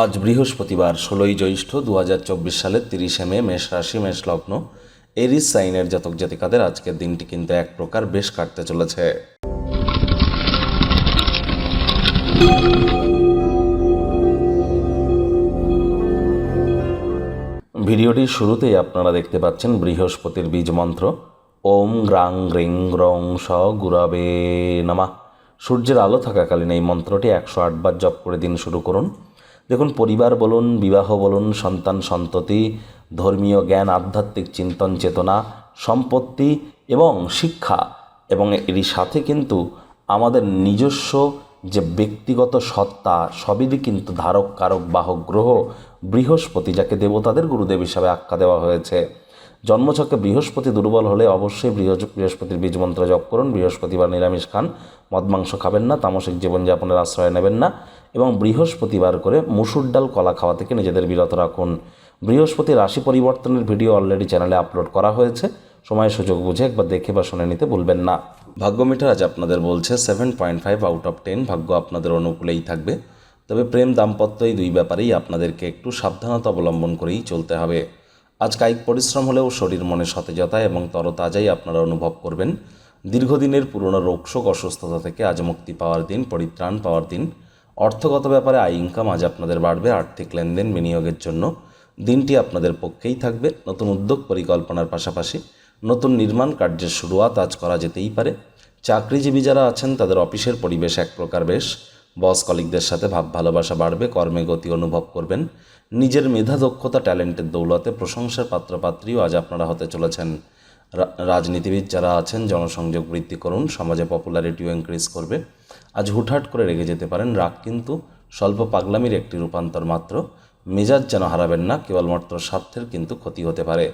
আজ বৃহস্পতিবার, ষোলোই জ্যৈষ্ঠ দু হাজার চব্বিশ সালের তিরিশে মে, মেষ রাশি, মেষ লগ্ন। এরিস সাইনের জাতক জাতিকাদের আজকের দিনটি কিন্তু এক প্রকার বেশ কাটতে চলেছে। ভিডিওটির শুরুতেই আপনারা দেখতে পাচ্ছেন বৃহস্পতির বীজ মন্ত্র। ওম গ্রাং গ্রিং গ্রং স গুরাবে নামা। সূর্যের আলো থাকাকালীন এই মন্ত্রটি একশো আটবার জপ করে দিন শুরু করুন। দেখুন, পরিবার বলুন, বিবাহ বলুন, সন্তান সন্ততি, ধর্মীয় জ্ঞান, আধ্যাত্মিক চিন্তন চেতনা, সম্পত্তি এবং শিক্ষা। এবং এরই সাথে কিন্তু আমাদের নিজস্ব যে ব্যক্তিগত সত্তা সবই কিন্তু ধারক, কারক, বাহক, গ্রহ, বৃহস্পতি, যাকে দেবতাদের গুরুদেব হিসাবে আখ্যা দেওয়া হয়েছে। জন্মছকে বৃহস্পতি দুর্বল হলে অবশ্যই বৃহস্প- বৃহস্পতির বীজ মন্ত্র জপ করুন। বৃহস্পতিবার নিরামিষ খান, মদ, মাংস খাবেন না, তামসিক জীবনযাপনের আশ্রয় নেবেন না। এবং বৃহস্পতিবার করে মুসুর ডাল কলা খাওয়া থেকে নিজেদের বিরত রাখুন। বৃহস্পতি রাশি পরিবর্তনের ভিডিও অলরেডি চ্যানেলে আপলোড করা হয়েছে। সময় সুযোগ বুঝে একবার দেখে বা শুনে নিতে ভুলবেন না। ভাগ্য মিটার আজ আপনাদের বলছে seven point five out of ten ভাগ্য আপনাদের অনুকূলেই থাকবে। তবে প্রেম দাম্পত্য এই দুই ব্যাপারেই আপনাদেরকে একটু সাবধানতা অবলম্বন করেই চলতে হবে। আজ কায়িক পরিশ্রম হলেও শরীর মনে সতেজতা এবং তরতাজাই আপনারা অনুভব করবেন। দীর্ঘদিনের পুরনো রোগশোক অসুস্থতা থেকে আজ মুক্তি পাওয়ার দিন, পরিত্রাণ পাওয়ার দিন। অর্থগত ব্যাপারে আয় ইনকাম আজ আপনাদের বাড়বে, আর্থিক লেনদেন বিনিয়োগের জন্য দিনটি আপনাদের পক্ষেই থাকবে। নতুন উদ্যোগ পরিকল্পনার পাশাপাশি নতুন নির্মাণ কার্যের শুরুয়াত আজ করা যেতেই পারে। চাকরিজীবী যারা আছেন, তাদের অফিসের পরিবেশ এক প্রকার বেশ। বস কলিকদের সাথে ভাব ভালোবাসা বাড়বে, কর্মে গতি অনুভব করবেন। নিজের মেধা, দক্ষতা, ট্যালেন্টের দৌলতে প্রশংসার পাত্রপাত্রীও আজ আপনারা হতে চলেছেন। রাজনীতিবিদ যারা আছেন, জনসংযোগ বৃদ্ধি করুন, সমাজে পপুলারিটিও ইনক্রিজ করবে। আজ হুটহাট করে রেগে যেতে পারেন, রাগ কিন্তু স্বল্প পাগলামির একটি রূপান্তর মাত্র। মেজাজ যেন হারাবেন না, কেবলমাত্র স্বার্থের কিন্তু ক্ষতি হতে পারে।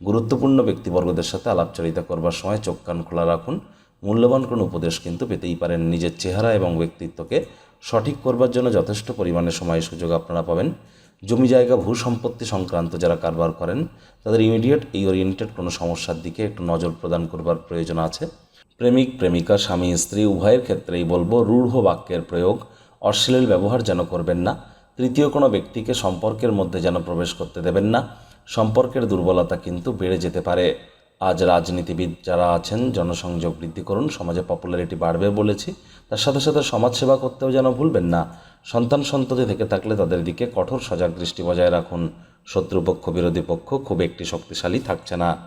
গুরুত্বপূর্ণ ব্যক্তিবর্গদের সাথে আলাপচারিতা করবার সময় চোখ কান খোলা রাখুন। মূল্যবান কোনো উপদেশ কিন্তু পেতেই পারেন, নিজের চেহারা এবং ব্যক্তিত্বকে সঠিক করবার জন্য যথেষ্ট পরিমাণে সময় সুযোগ আপনারা পাবেন। জমি জায়গা, ভূ সম্পত্তি সংক্রান্ত যারা কারবার করেন, তাদের ইমিডিয়েট এই ওরিয়েন্টেড কোনো সমস্যার দিকে একটু নজর প্রদান করবার প্রয়োজন আছে। প্রেমিক, প্রেমিকা, স্বামী, স্ত্রী, উভয়ের ক্ষেত্রেই বলব, রূঢ় বাক্যের প্রয়োগ অশ্লীল ব্যবহার যেন করবেন না। তৃতীয় কোনো ব্যক্তিকে সম্পর্কের মধ্যে যেন প্রবেশ করতে দেবেন না। সম্পর্কের দুর্বলতা কিন্তু বেড়ে যেতে পারে। আজ রাজনীতিবিদ যারা আছেন, জনসংযোগ বৃদ্ধি করুন, সমাজে পপুলারিটি বাড়বে বলেছি। তার সাথে সাথে সমাজসেবা করতেও যেন ভুলবেন না। সন্তান সন্ততি থেকে থাকলে তাদের দিকে কঠোর সজাগ দৃষ্টি বজায় রাখুন। শত্রুপক্ষ, বিরোধী পক্ষ খুব একটি শক্তিশালী থাকছে না।